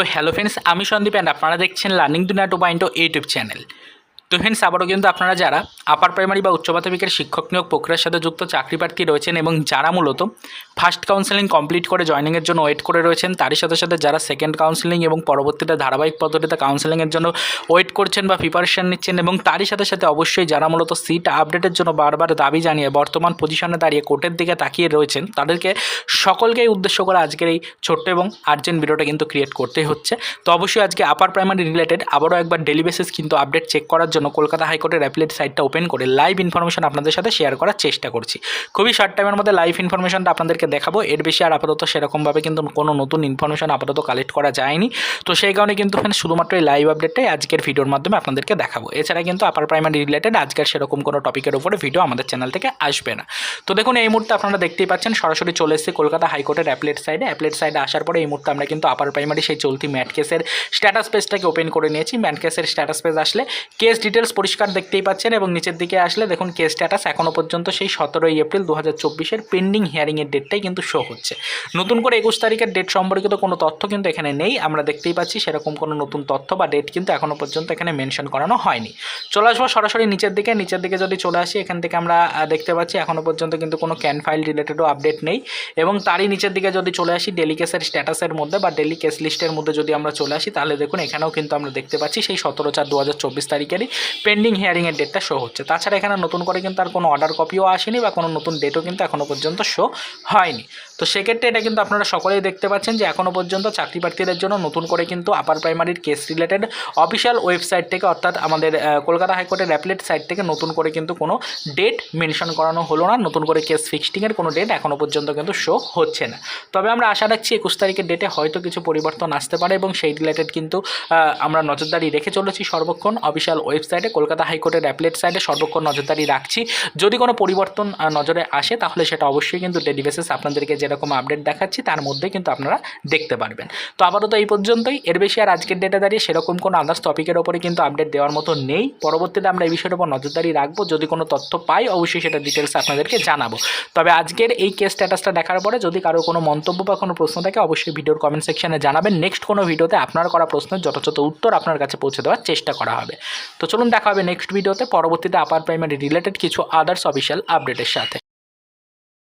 তো hello friends আমি Sandeep and আপনারা দেখছেন learning two two point YouTube channel তো ফ্রেন্ডস আবারও কিন্তু আপনারা যারা আপার প্রাইমারি বা উচ্চ মাধ্যমিকের শিক্ষক নিয়োগ প্রক্রিয়ার সাথে যুক্ত চাকরি প্রার্থী রয়েছেন এবং যারা মূলত ফার্স্ট কাউন্সেলিং কমপ্লিট করে জয়নিংয়ের জন্য ওয়েট করে রয়েছেন, তারই সাথে সাথে যারা সেকেন্ড কাউন্সেলিং এবং পরবর্তীতে ধারাবাহিক পদ্ধতিতে কাউন্সেলিংয়ের জন্য ওয়েট করছেন বা প্রিপারেশন নিচ্ছেন এবং তারই সাথে সাথে অবশ্যই যারা মূলত সিট আপডেটের জন্য বারবার দাবি জানিয়ে বর্তমান পজিশনে দাঁড়িয়ে কোর্টের দিকে তাকিয়ে রয়েছেন, তাদেরকে সকলকেই উদ্দেশ্য করে আজকের এই ছোট্ট এবং আর্জেন্ট ভিডিওটা কিন্তু ক্রিয়েট করতেই হচ্ছে। তো অবশ্যই আজকে আপার প্রাইমারি রিলেটেড আবারও একবার ডেলি বেসিস কিন্তু আপডেট চেক করার জন্য কলকাতা হাইকোর্টের অ্যাপিলেট সাইটটা ওপেন করে লাইভ ইনফরমেশন আপনাদের সাথে শেয়ার করার চেষ্টা করছি। খুবই শর্ট টাইমের মধ্যে লাইভ ইনফরমেশনটা আপনাদেরকে দেখাবো। এর বেশি আর আপাতত সেরকমভাবে কিন্তু কোনো নতুন ইনফরমেশন আপাতত কালেক্ট করা যায়নি। তো সেই কারণে কিন্তু এখানে শুধুমাত্র এই লাইভ আপডেটটাই আজকের ভিডিওর মাধ্যমে আপনাদেরকে দেখাবো। এছাড়া কিন্তু আপার প্রাইমারি রিলেটেড আজকের সেরকম কোনো টপিকের উপরে ভিডিও আমাদের চ্যানেল থেকে আসবে না। তো দেখুন, এই মুহূর্তে আপনারা দেখতেই পাচ্ছেন, সরাসরি চলে এসেছি কলকাতা হাইকোর্টের অ্যাপলেট সাইডে অ্যাপলেট সাইডে আসার পরে এই মুহূর্তে আমরা কিন্তু আপার প্রাইমারি সেই চলতি ম্যাট কেসের স্ট্যাটাস পেজটাকে ওপেন করে নিয়েছি। ম্যাট কেসের স্ট্যাটাস পেজ আসলে কেস ডিটেলস পরিষ্কার দেখতেই পাচ্ছেন এবং নিচের দিকে আসলে দেখুন কেস স্ট্যাটাস এখনও পর্যন্ত সেই সতেরোই এপ্রিল দু হাজার চব্বিশের পেন্ডিং হিয়ারিংয়ের ডেটটাই কিন্তু শো হচ্ছে। নতুন করে একুশ তারিখের ডেট সম্পর্কিত কোনো তথ্য কিন্তু এখানে নেই। আমরা দেখতেই পাচ্ছি সেরকম কোনো নতুন তথ্য বা ডেট কিন্তু এখনও পর্যন্ত এখানে মেনশন করানো হয়নি। চলে আসব সরাসরি নিচের দিকে। নিচের দিকে যদি চলে আসি, এখান থেকে আমরা দেখতে পাচ্ছি এখনও পর্যন্ত কিন্তু কোনো ক্যান ফাইল রিলেটেডও আপডেট নেই এবং তারই নিচের দিকে যদি চলে আসি ডেলি কেসের স্ট্যাটাসের মধ্যে বা ডেলি কেস লিস্টের মধ্যে যদি আমরা চলে আসি, তাহলে দেখুন এখানেও কিন্তু আমরা দেখতে পাচ্ছি সেই সতেরো চার দু তারিখেরই পেন্ডিং হিয়ারিংয়ের ডেটটা শো হচ্ছে। তাছাড়া এখানে নতুন করে কিন্তু আর কোনো অর্ডার কপিও আসেনি বা কোনো নতুন ডেটও কিন্তু এখনও পর্যন্ত শো হয়নি। তো সেক্ষেত্রে এটা কিন্তু আপনারা সকলেই দেখতে পাচ্ছেন যে এখনও পর্যন্ত চাকরি প্রার্থীদের জন্য নতুন করে কিন্তু আপার প্রাইমারির কেস রিলেটেড অফিসিয়াল ওয়েবসাইট থেকে অর্থাৎ আমাদের কলকাতা হাইকোর্টের অ্যাপলেট সাইট থেকে নতুন করে কিন্তু কোনো ডেট মেনশন করানো হলো না। নতুন করে কেস ফিক্সিংয়ের কোনো ডেট এখনও পর্যন্ত কিন্তু শো হচ্ছে না। তবে আমরা আশা রাখছি একুশ তারিখের ডেটে হয়তো কিছু পরিবর্তন আসতে পারে এবং সেই রিলেটেড কিন্তু আমরা নজরদারি রেখে চলেছি সর্বক্ষণ। অফিসিয়াল ওয়েবসাইটে কলকাতা হাইকোর্টের অ্যাপলেট সাইটে সর্বক্ষণ নজরদারি রাখছি। যদি কোনো পরিবর্তন নজরে আসে, তাহলে সেটা অবশ্যই কিন্তু ডেলি বেসিস আপনাদেরকে যেরকম আপডেট দেখাচ্ছি, তার মধ্যে কিন্তু আপনারা দেখতে পারবেন। তো আপাতত এই পর্যন্তই। এর বেশি আর আজকের ডেটে দাঁড়িয়ে সেরকম কোনো আদার্স টপিকের ওপরে কিন্তু আপডেট দেওয়ার মতো নেই। পরবর্তীতে আমরা এই বিষয়ের উপর নজরদারি রাখব। যদি কোনো তথ্য পাই, অবশ্যই সেটা ডিটেলস আপনাদেরকে জানাব। তবে আজকের এই কেস স্ট্যাটাসটা দেখার পরে যদি কারও কোনো মন্তব্য বা কোনো প্রশ্ন থাকে, অবশ্যই ভিডিওর কমেন্ট সেকশনে জানাবেন। নেক্সট কোনো ভিডিওতে আপনার করা প্রশ্নের যথাযথ উত্তর আপনার কাছে পৌঁছে দেওয়ার চেষ্টা করা হবে। তো চলুন দেখা হবে নেক্সট ভিডিওতে পরবর্তীতে আপার প্রাইমারি রিলেটেড কিছু আদার্স অফিসিয়াল আপডেটের সাথে।